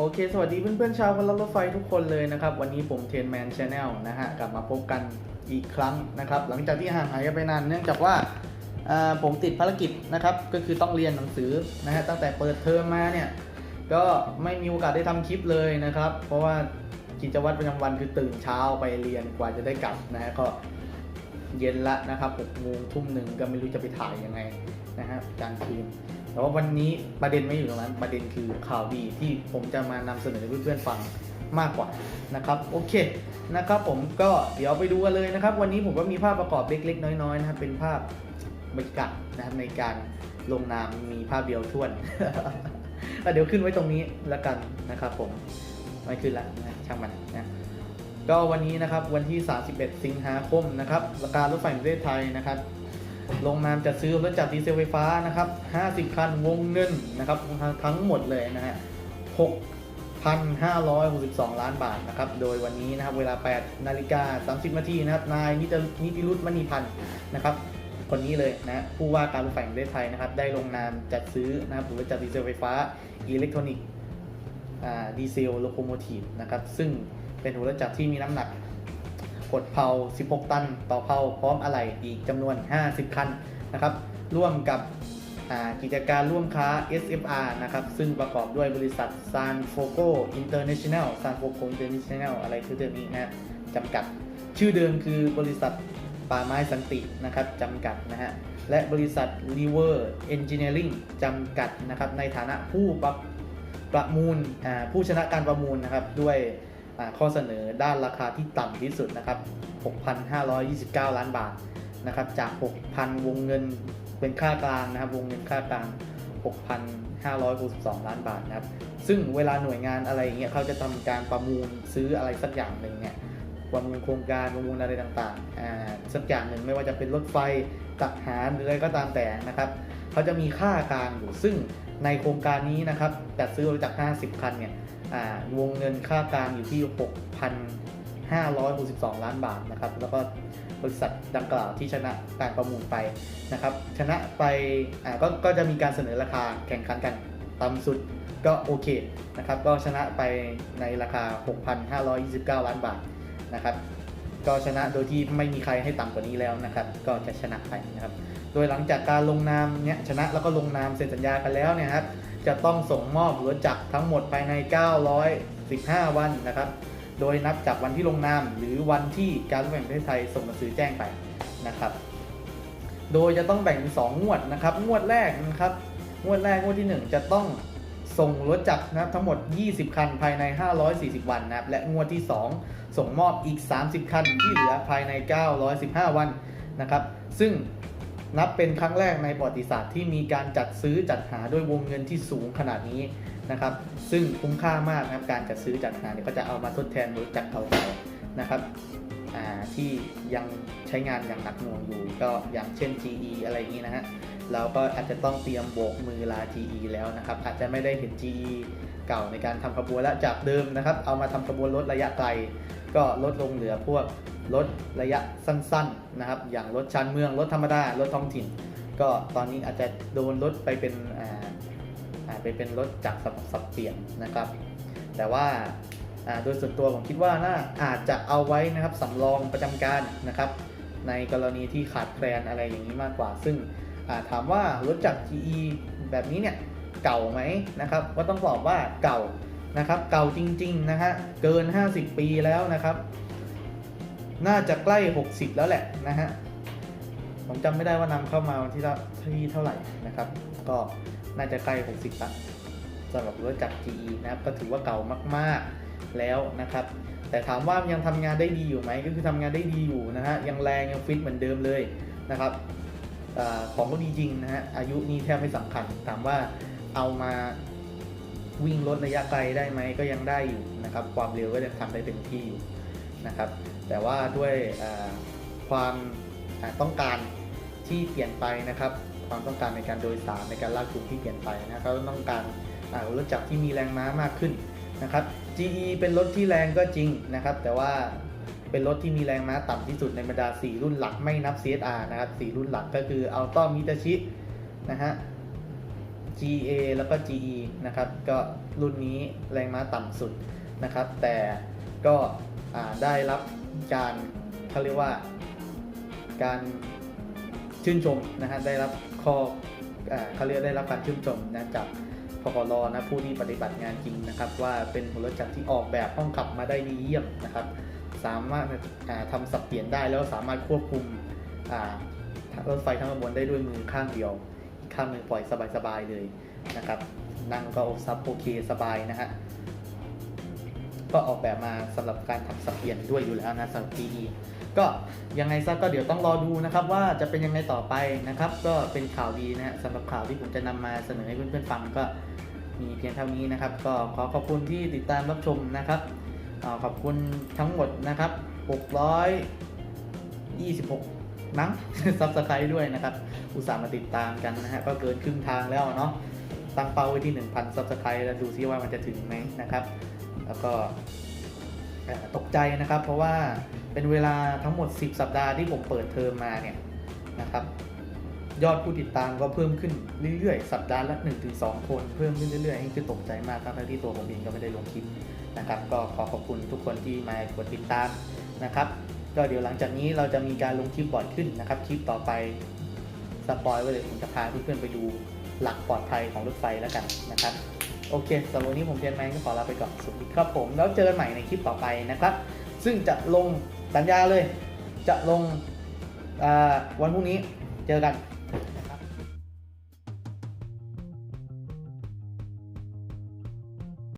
โอเค สวัสดีเพื่อนๆชาวคนรักรถไฟทุกคนเลยนะครับ วันนี้ผมเทนแมนชาแนลนะฮะ กลับมาพบกันอีกครั้งนะครับ หลังจากที่ห่างหายกันไปนาน เนื่องจากว่าผมติดภารกิจนะครับ ก็คือต้องเรียนหนังสือนะฮะ ตั้งแต่เปิดเทอมมาเนี่ย ก็ไม่มีโอกาสได้ทำคลิปเลยนะครับ เพราะว่ากิจวัตรประจำวันคือตื่นเช้าไปเรียนกว่าจะได้กลับนะฮะ ก็เย็นละนะครับหกโมงทุ่มหนึ่งก็ไม่รู้จะไปถ่ายยังไงนะฮะกลางคืน แต่ว่าวันนี้ประเด็นไม่อยู่ตรงนั้น ประเด็นคือข่าวดีที่ผมจะมานำเสนอให้เพื่อนๆฟังมากกว่านะครับโอเคนะครับผมก็เดี๋ยวไปดูกันเลยนะครับ วันนี้ผมก็มีภาพประกอบเล็ก ๆ น้อยๆนะครับเป็นภาพบรรยากาศนะครับในการลงนามมีภาพเดียวท่วนอ่เดี๋ยวขึ้นไว้ตรงนี้แล้วกันนะครับผมไม่ขึ้นละนะช่างมันนะก็วันนี้นะครับวันที่ 31 สิงหาคมนะครับการรถไฟแห่งประเทศไทยนะครับ ลงนามจัดซื้อรถจักรดีเซลไฟฟ้านะครับ 50 คันวงเงินนะครับทั้งหมดเลยนะฮะ 6,562 ล้านบาทนะครับ โดยวันนี้นะครับเวลา 8 นาฬิกา 30 นาทีนะครับ นายนิตนิติรุธมณีพันธ์นะครับ คนนี้เลยนะผู้ว่าการรถไฟแห่งประเทศไทยนะครับ ได้ลงนามจัดซื้อนะครับรถจักรดีเซลไฟฟ้าอิเล็กทรอนิกส์ดีเซลโลโคโมทีฟนะครับ ซึ่งเป็นหัวรถจักรที่มีน้ำหนัก กดเพา16 ตัน ต่อเพาพร้อมอะไหล่อีกจำนวน 50 คันนะครับ ร่วมกับกิจการร่วมค้า SFR นะครับ ซึ่งประกอบด้วยบริษัท San Foco International San Foco International อะไรคือเรื่องนี้นะจำกัด ชื่อเดิมคือบริษัทป่าไม้สันตินะครับจำกัดนะฮะ และบริษัท River Engineering จำกัดนะครับ ในฐานะผู้ประประมูลผู้ชนะการประมูลนะครับด้วย ข้อเสนอด้านราคาที่ต่ำที่สุดนะครับ 6,529 ล้านบาทนะครับ จาก 6,000 วงเงินเป็นค่ากลางนะครับ วงเงินค่ากลาง 6,562 ล้านบาทนะครับ ซึ่งเวลาหน่วยงานอะไรอย่างเงี้ยเขาจะทำการประมูลซื้ออะไรสักอย่างหนึ่งเนี่ยประมูลโครงการประมูลอะไรต่างๆอ่าสักอย่างหนึ่งไม่ว่าจะเป็นรถไฟทหารหรืออะไรก็ตามแต่นะครับเขาจะมีค่ากลางอยู่ซึ่ง ในโครงการนี้นะครับจัดซื้อรถจาก50 คันเนี่ย วงเงินค่ากลางอยู่ที่ 6,562 ล้านบาทนะครับ แล้วก็บริษัทดังกล่าวที่ชนะการประมูลไปนะครับ ชนะไปก็ก็จะมีการเสนอราคาแข่งขันกันต่ำสุดก็โอเคนะครับ ก็ชนะไปในราคา 6,529 ล้านบาทนะครับ ก็ชนะโดยที่ไม่มีใครให้ต่ำกว่านี้แล้วนะครับ ก็จะชนะไปนะครับโดยหลังจากการลงนามเนี่ยชนะแล้วก็ลงนามเซ็นสัญญากันแล้วเนี่ยครับจะต้องส่งมอบรถจักรทั้งหมดภายใน 915 วันนะครับ โดยนับจากวันที่ลงนาม หรือวันที่การรถไฟแห่งประเทศไทยส่งหนังสือแจ้งไปนะครับ โดยจะต้องแบ่งเป็นสองงวดนะครับ งวดแรกนะครับ งวดแรกงวดที่ 1 จะต้องส่งรถจักรนะครับทั้งหมด 20 คันภายใน 540 วันนะครับ และงวดที่ 2 ส่งมอบอีก 30 คันที่เหลือภายใน 915 วันนะครับ ซึ่ง นับเป็นครั้งแรกในประวัติศาสตร์ที่มีการจัดซื้อจัดหาด้วยวงเงินที่สูงขนาดนี้นะครับ ซึ่งคุ้มค่ามากนะครับการจัดซื้อจัดหาเนี่ยก็จะเอามาทดแทนรถจักรเก่าๆนะครับที่ยังใช้งานอย่างหนักหน่วงอยู่ ก็อย่างเช่น GE อะไรอย่างนี้นะฮะเราก็อาจจะต้องเตรียมโบกมือลา GE แล้วนะครับ อาจจะไม่ได้เห็น GE เก่าในการทำขบวนและจากเดิมนะครับ เอามาทำขบวนรถระยะไกล ก็ลดลงเหลือพวก รถระยะสั้นๆนะครับ อย่างรถชานเมือง รถธรรมดา รถท้องถิ่น ก็ตอนนี้อาจจะโดนลดไปเป็นไปเป็นรถจากสับสบเปลี่ยนนะครับ แต่ว่าโดยส่วนตัวผมคิดว่าน่าอาจจะเอาไว้นะครับสำรองประจำการนะครับ ในกรณีที่ขาดแคลนอะไรอย่างนี้มากกว่า ซึ่งาถามว่ารถจาก GE แบบนี้เนี่ยเก่าไหมนะครับ ก็ต้องตอบว่าเก่านะครับ เก่าจริงๆนะฮะเกิน 50 ปีแล้วนะครับ น่าจะใกล้ 60 แล้วแหละนะฮะ ผมจำไม่ได้ว่านำเข้ามาวันที่เท่าที่เท่าไหร่นะครับ ก็น่าจะใกล้ 60ละสำหรับรถจากร GE นะครับก็ถือว่าเก่ามากๆแล้วนะครับ แต่ถามว่ายังทำงานได้ดีอยู่ไหมก็คือทำงานได้ดีอยู่นะฮะยังแรงยังฟิตเหมือนเดิมเลยนะครับอของก็ดีจริงนะฮะอายุนี่แทบไม่สำคัญถามว่าเอามาวิ่งรถระยะไกลได้ไหมก็ยังได้อยู่นะครับ ความเร็วก็ยังทำได้เต็มที่อยู่นะครับ แต่ว่าด้วยความต้องการที่เปลี่ยนไปนะครับ ความต้องการในการโดยสารในการลากจูงที่เปลี่ยนไปนะครับก็ต้องการรถจักรที่มีแรงม้ามากขึ้นนะครับ GE เป็นรถที่แรงก็จริงนะครับ แต่ว่าเป็นรถที่มีแรงม้าต่ำที่สุดในบรรดา 4 รุ่นหลักไม่นับ CSR นะครับ 4 รุ่นหลักก็คือ Auto m i t a c h i นะฮะ GA แล้วก็ GE นะครับ ก็รุ่นนี้แรงม้าต่ำสุดนะครับ แต่ก็ได้รับ การเขาเรียกว่าการชื่นชมนะฮะได้รับข้ออ่าเขาเรียกได้รับการชื่นชมนะจากพกรนะผู้ที่ปฏิบัติงานจริงนะครับ ว่าเป็นหัวรถจักรที่ออกแบบห้องขับมาได้ดีเยี่ยมนะครับ สามารถอ่าสับเปลี่ยนได้แล้วสามารถควบคุมรถไฟทั้งขบวนได้ด้วยมือข้างเดียวอีกข้างหนึ่งปล่อยสบายๆเลยนะครับนั่งก็ซับโอเคสบายนะฮะ ก็ออกแบบมาสำหรับการทำสับเปลี่ยนด้วยอยู่แล้วนะสำหรับ GE ก็ยังไงซะก็เดี๋ยวต้องรอดูนะครับว่าจะเป็นยังไงต่อไปนะครับ ก็เป็นข่าวดีนะฮะสำหรับข่าวที่ผมจะนำมาเสนอให้เพื่อนๆฟังก็มีเพียงเท่านี้นะครับ ก็ขอขอบคุณที่ติดตามรับชมนะครับอขอบคุณทั้งหมดนะครับ 626 มั้งซับสไครต์ด้วยนะครับ อุตส่าห์มาติดตามกันนะฮะ ก็เกินครึ่งทางแล้วเนาะ ตั้งเป้าไว้ที่ 1,000ซับสไครต์แล้วดูซิว่ามันจะถึงไหมนะครับ แล้วก็ตกใจนะครับ เพราะว่าเป็นเวลาทั้งหมด 10 สัปดาห์ที่ผมเปิดเทอมมาเนี่ยนะครับ ยอดผู้ติดตามก็เพิ่มขึ้นเรื่อยๆ สัปดาห์ละ 1-2 คน เพิ่มขึ้นเรื่อยๆนี่คือตกใจมากทั้งที่ตัวผมเองก็ไม่ได้ลงคลิปนะครับ ก็ขอขอบคุณทุกคนที่มากดติดตามนะครับ ก็เดี๋ยวหลังจากนี้เราจะมีการลงคลิปบ่อยขึ้นนะครับ คลิปต่อไปสปอยไว้เลยผมจะพาเพื่อนๆไปดูหลักปลอดภัยของรถไฟแล้วกันนะครับ โอเคสำหรับวันนี้ผมเทียนแมนก็ขอลาไปก่อนสวัสดีครับผม แล้วเจอกันใหม่ในคลิปต่อไปนะครับ ซึ่งจะลงสัญญาเลย จะลงวันพรุ่งนี้เจอกัน